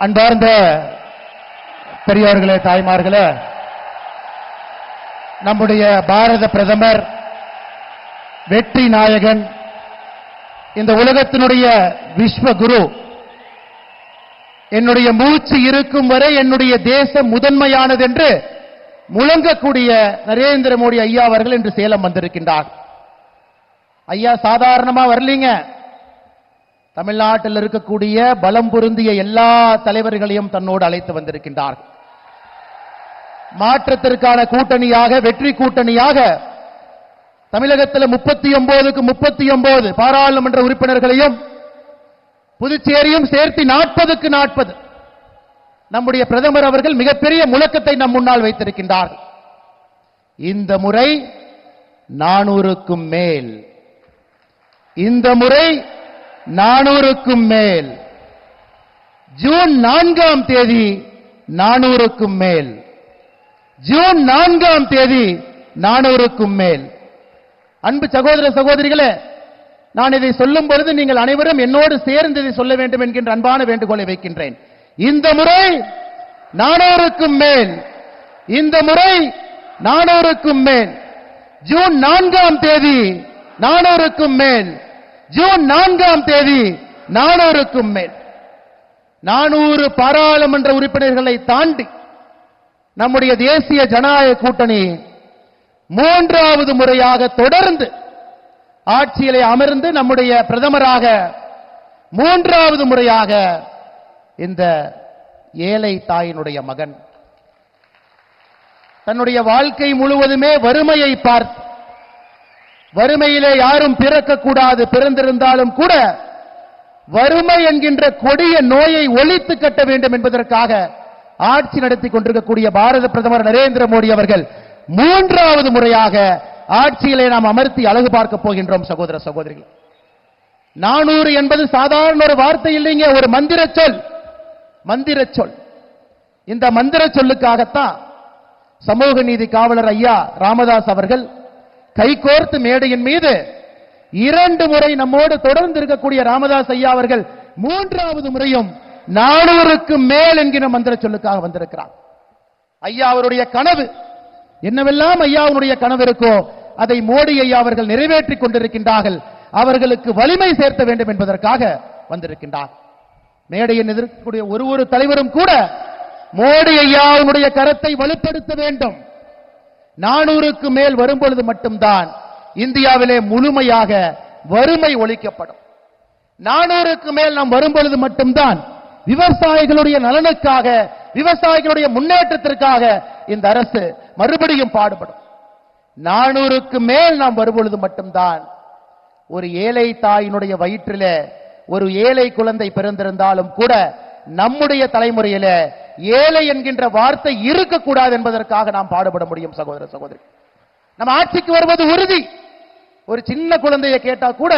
அன்பார்ந்த பெரியவர்களே தாய்மார்களே நம்முடைய பாரத பிரதமர் வெற்றி நாயகன் இந்த உலகத்தினுடைய விஸ்வகுரு என்னுடைய மூச்சு இருக்கும் வரை என்னுடைய தேசம் முதன்மையானது என்று முழங்கக்கூடிய நரேந்திர மோடி ஐயா அவர்கள் இன்று சேலம் வந்திருக்கின்றார். ஐயா சாதாரணமா வரலீங்க. தமிழ்நாட்டில் இருக்கக்கூடிய பலம் பொருந்திய எல்லா தலைவர்களையும் தன்னோடு அழைத்து வந்திருக்கின்றார். மாற்றத்திற்கான கூட்டணியாக வெற்றி கூட்டணியாக தமிழகத்தில் முப்பத்தி ஒன்பதுக்கு முப்பத்தி ஒன்பது பாராளுமன்ற உறுப்பினர்களையும் புதுச்சேரியும் சேர்த்து நாற்பதுக்கு நாற்பது. நம்முடைய பிரதமர் அவர்கள் மிகப்பெரிய முழக்கத்தை நம் முன்னால் வைத்திருக்கின்றார். இந்த முறை நானூறுக்கும் மேல். இந்த முறை நானூறுக்கும் மேல். ஜூன் நான்காம் தேதி நானூறுக்கும் மேல். ஜூன் நான்காம் தேதி நானூறுக்கும் மேல். அன்பு சகோதர சகோதரிகளே நான் இதை சொல்லும் பொழுது நீங்கள் அனைவரும் என்னோடு சேர்ந்து இதை சொல்ல வேண்டும் என்கின்ற அன்பான வேண்டுகோளை வைக்கின்றேன். இந்த முறை நானூறுக்கும் மேல். இந்த முறை நானூறுக்கும் மேல். ஜூன் நான்காம் தேதி நானூறுக்கும் மேல். ஜூன் நான்காம் தேதி நானூறுக்கும் மேல். நானூறு பாராளுமன்ற உறுப்பினர்களை தாண்டி நம்முடைய தேசிய ஜனநாயக கூட்டணி மூன்றாவது முறையாக தொடர்ந்து ஆட்சியிலே அமர்ந்து நம்முடைய பிரதமராக மூன்றாவது முறையாக இந்த ஏழை தாயினுடைய மகன். தன்னுடைய வாழ்க்கை முழுவதுமே வறுமையை பார்த்து வறுமையிலே யாரும் பிறக்கக்கூடாது பிறந்திருந்தாலும் கூட வறுமை என்கின்ற கொடிய நோயை ஒழித்து கட்ட வேண்டும் என்பதற்காக ஆட்சி நடத்தி கொண்டிருக்கக்கூடிய பாரத பிரதமர் நரேந்திர மோடி அவர்கள் மூன்றாவது முறையாக ஆட்சியிலே நாம் அமர்த்தி அழகு பார்க்க போகின்றோம் சகோதர சகோதரிகள். நானூறு என்பது சாதாரண ஒரு வார்த்தை இல்லைங்க ஒரு மந்திர சொல். மந்திர சொல். இந்த மந்திர சொல்லுக்காகத்தான் சமூக நீதி காவலர் ஐயா ராமதாஸ் அவர்கள் கைகோர்த்து மேடையின் மீது இரண்டு முறை நம்மோடு தொடர்ந்து இருக்கக்கூடிய ராமதாஸ் ஐயா அவர்கள் மூன்றாவது முறையும் நானூறுக்கு மேல் என்கிற மந்திர சொல்லுக்காக வந்திருக்கிறார். ஐயா அவருடைய கனவு. என்னவெல்லாம் ஐயாவுடைய கனவு இருக்கோ அதை மோடி ஐயா அவர்கள் நிறைவேற்றிக் கொண்டிருக்கின்றார்கள். அவர்களுக்கு வலிமை சேர்த்த வேண்டும் என்பதற்காக வந்திருக்கின்றார். மேடையில் எதிர்க்கக்கூடிய ஒரு ஒரு தலைவரும் கூட மோடி ஐயாவுடைய கரத்தை வலுப்படுத்த வேண்டும். நானூறுக்கு மேல் வரும்பொழுது மட்டும்தான் இந்தியாவிலே முழுமையாக வறுமை ஒழிக்கப்படும். நானூறுக்கு மேல் நாம் வரும்பொழுது மட்டும்தான் விவசாயிகளுடைய நலனுக்காக விவசாயிகளுடைய முன்னேற்றத்திற்காக இந்த அரசு மறுபடியும் பாடுபடும். நானூறுக்கு மேல் நாம் வரும்பொழுது மட்டும்தான் ஒரு ஏழை தாயினுடைய வயிற்றிலே ஒரு ஏழை குழந்தை பிறந்திருந்தாலும் கூட நம்முடைய தலைமுறையில ஏழை என்கின்ற வார்த்தை இருக்கக்கூடாது என்பதற்காக நாம் பாடுபட முடியும் சகோதர சகோதரி. நம்ம ஆட்சிக்கு வருவது உறுதி. ஒரு சின்ன குழந்தையை கேட்டா கூட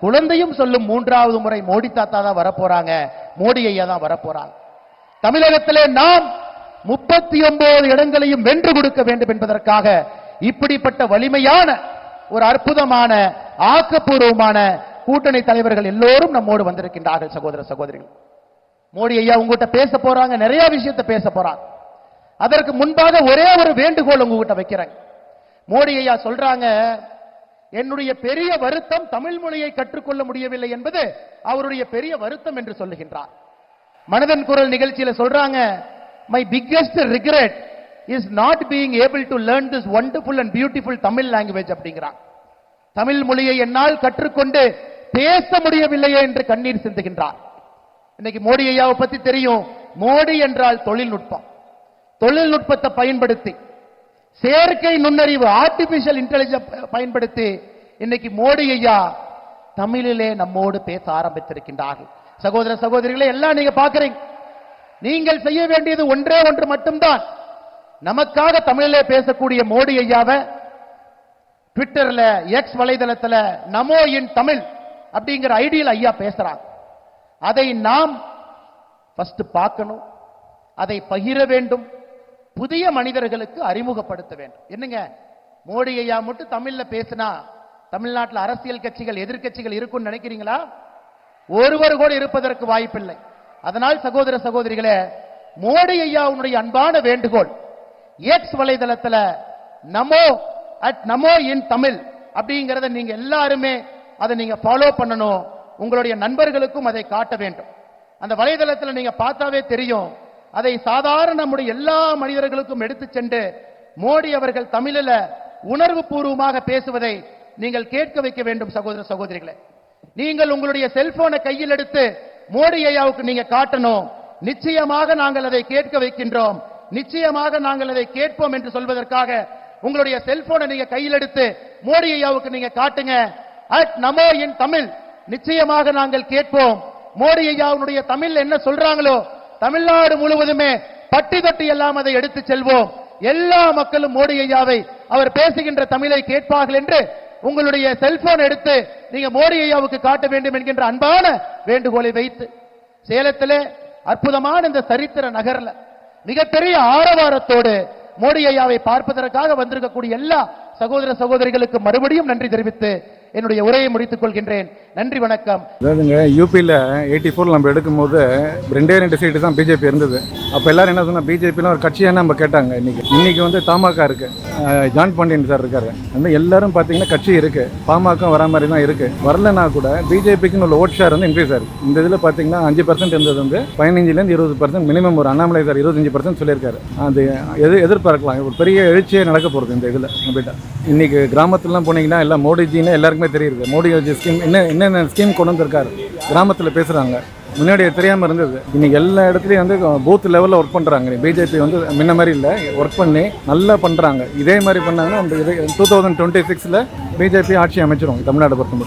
குழந்தையும் சொல்லும் மூன்றாவது முறை மோடி தாத்தா தான் வரப்போறாங்க. மோடி ஐயா தான் வரப்போறாங்க. தமிழகத்திலே நாம் முப்பத்தி ஒன்பது இடங்களையும் வென்று கொடுக்க வேண்டும் என்பதற்காக இப்படிப்பட்ட வலிமையான ஒரு அற்புதமான ஆக்கப்பூர்வமான கூட்டணி தலைவர்கள் எல்லோரும் நம்மோடு வந்திருக்கின்றார்கள் சகோதர சகோதரிகள். மோடி ஐயா உங்ககிட்ட பேச போறாங்க நிறைய விஷயத்தை பேச போறாங்க. அதற்கு முன்பாக ஒரே ஒரு வேண்டுகோள் உங்ககிட்ட வைக்கிறேன். மோடி ஐயா சொல்றாங்க என்னுடைய பெரிய வருத்தம் தமிழ் மொழியை கற்றுக்கொள்ள முடியவில்லை என்பது அவருடைய பெரிய வருத்தம் என்று சொல்லுகின்றார். மனதன் குரல் நிகழ்ச்சியில சொல்றாங்க my biggest regret is not being able to learn this wonderful and beautiful Tamil language அப்படிங்கிறான் தமிழ் மொழியை என்னால் கற்றுக்கொண்டு பேச முடியவில்லையே என்று கண்ணீர் சிந்துகின்றார். இன்னைக்கு மோடி ஐயாவை பத்தி தெரியும். மோடி என்றால் தொழில்நுட்பம். தொழில்நுட்பத்தை பயன்படுத்தி செயற்கை நுண்ணறிவு ஆர்டிபிஷியல் இன்டெலிஜென்ஸ் பயன்படுத்தி இன்னைக்கு மோடி ஐயா தமிழிலே நம்மோடு பேச ஆரம்பித்திருக்கின்றார்கள். சகோதர சகோதரிகளை எல்லாம் நீங்க பாக்குறீங்க நீங்கள் செய்ய வேண்டியது ஒன்றே ஒன்று மட்டும்தான். நமக்காக தமிழிலே பேசக்கூடிய மோடி ஐயாவை ட்விட்டர்ல எக்ஸ் வலைதளத்துல நமோ இன் தமிழ் அப்படிங்கிற ஐடியில் ஐயா பேசுறாங்க. அதை நாம் ஃபர்ஸ்ட் பார்க்கணும். அதை பகிர வேண்டும். புதிய மனிதர்களுக்கு அறிமுகப்படுத்த வேண்டும். என்னங்க? மோடி ஐயா மட்டும் தமிழ்ல பேசினா தமிழ்நாட்டில் அரசியல் கட்சிகள் எதிர்க்கட்சிகள் இருக்கும்னு நினைக்கிறீங்களா? ஒருவர் கூட இருப்பதற்கு வாய்ப்பில்லை. அதனால் சகோதர சகோதரிகளே மோடி ஐயாவுடைய அன்பான வேண்டுகோள் எக்ஸ் வலைதளத்தில் நமோ அட் நமோ இன் தமிழ் அப்படிங்கிறத நீங்க எல்லாருமே அதை நீங்க ஃபாலோ பண்ணணும். உங்களுடைய நண்பர்களுக்கும் அதை காட்ட வேண்டும். அந்த வலைதளத்தில் நீங்க பார்த்தாவே தெரியும். அதை சாதாரண நம்முடைய எல்லா மனிதர்களுக்கும் எடுத்து சென்று மோடி அவர்கள் தமிழில உணர்வு பூர்வமாக பேசுவதை நீங்கள் கேட்க வைக்க வேண்டும் சகோதர சகோதரிகளே. நீங்கள் உங்களுடைய செல்போனை கையில் எடுத்து மோடி ஐயாவுக்கு நீங்க காட்டணும். நிச்சயமாக நாங்கள் அதை கேட்க வைக்கின்றோம். நிச்சயமாக நாங்கள் அதை கேட்போம் என்று சொல்வதற்காக உங்களுடைய செல்போனை நீங்க கையில் எடுத்து மோடி ஐயாவுக்கு நீங்க காட்டுங்க. அட் நமோ இன் தமிழ். நிச்சயமாக நாங்கள் கேட்போம். மோடி ஐயாவுடைய தமிழ் என்ன சொல்றாங்களோ தமிழ்நாடு முழுவதுமே பட்டி தொட்டி எல்லாம் அதை எடுத்து செல்வோம். எல்லா மக்களும் மோடி ஐயாவை அவர் பேசுகின்ற தமிழை கேட்பார்கள் என்று உங்களுடைய செல்போன் எடுத்து நீங்க மோடி ஐயாவுக்கு காட்ட வேண்டும் என்கின்ற அன்பான வேண்டுகோளை வைத்து சேலத்திலே அற்புதமான இந்த சரித்திர நகர்ல மிகப்பெரிய ஆரவாரத்தோடு மோடி ஐயாவை பார்ப்பதற்காக வந்திருக்கக்கூடிய எல்லா சகோதர சகோதரிகளுக்கு மறுபடியும் நன்றி தெரிவித்து என்னுடைய உரையை முடித்துக் கொள்கின்றேன். நன்றி வணக்கம். அதாவதுங்க யூபியில் எயிட்டி ஃபோர் நம்ம எடுக்கும்போது ரெண்டே ரெண்டு சீட்டு தான் பிஜேபி இருந்தது. அப்போ எல்லாரும் என்ன சொன்னால் பிஜேபிலாம் ஒரு கட்சியாக நம்ம கேட்டாங்க இன்னைக்கு. இன்னைக்கு வந்து தமாக இருக்கு. ஜான் பாண்டியன் சார் இருக்காரு. அந்த எல்லாரும் பார்த்தீங்கன்னா கட்சி இருக்கு. பாமக வர மாதிரி தான் இருக்கு. வரலனா கூட பிஜேபிக்குன்னு உள்ள ஓட் ஷேர் வந்து இன்க்ரீஸ் ஆயிருக்கு. இந்த இதில் பார்த்தீங்கன்னா அஞ்சு பர்சன்ட் இருந்தது வந்து பதினஞ்சுலேருந்து இருபது பர்சன்ட் மினிமம் ஒரு அண்ணாமலை சார் இருபத்தஞ்சு பர்சன்ட் சொல்லியிருக்காரு. அது எது எதிர்பார்க்கலாம். ஒரு பெரிய எழுச்சியே நடக்க போகிறது இந்த இதில். நம்மகிட்ட. இன்னைக்கு கிராமத்துலலாம் போனீங்கன்னா எல்லாம் மோடிஜின்னு எல்லாருக்குமே தெரியுது. மோடி ஸ்கீம் என்ன என்னென்ன ஸ்கீம் கொண்டு வந்திருக்காரு? கிராமத்தில் பேசுகிறாங்க முன்னாடி தெரியாமல் இருந்தது. இன்றைக்கி எல்லா இடத்துலையும் வந்து பூத் லெவலில் ஒர்க் பண்ணுறாங்க பிஜேபி வந்து முன்ன மாதிரி இல்லை. ஒர்க் பண்ணி நல்லா பண்ணுறாங்க இதே மாதிரி பண்ணாங்கன்னா அந்த டூ தௌசண்ட் டுவெண்ட்டி சிக்ஸில் பிஜேபி ஆட்சி அமைச்சிரும் தமிழ்நாடு பொறுத்தவரை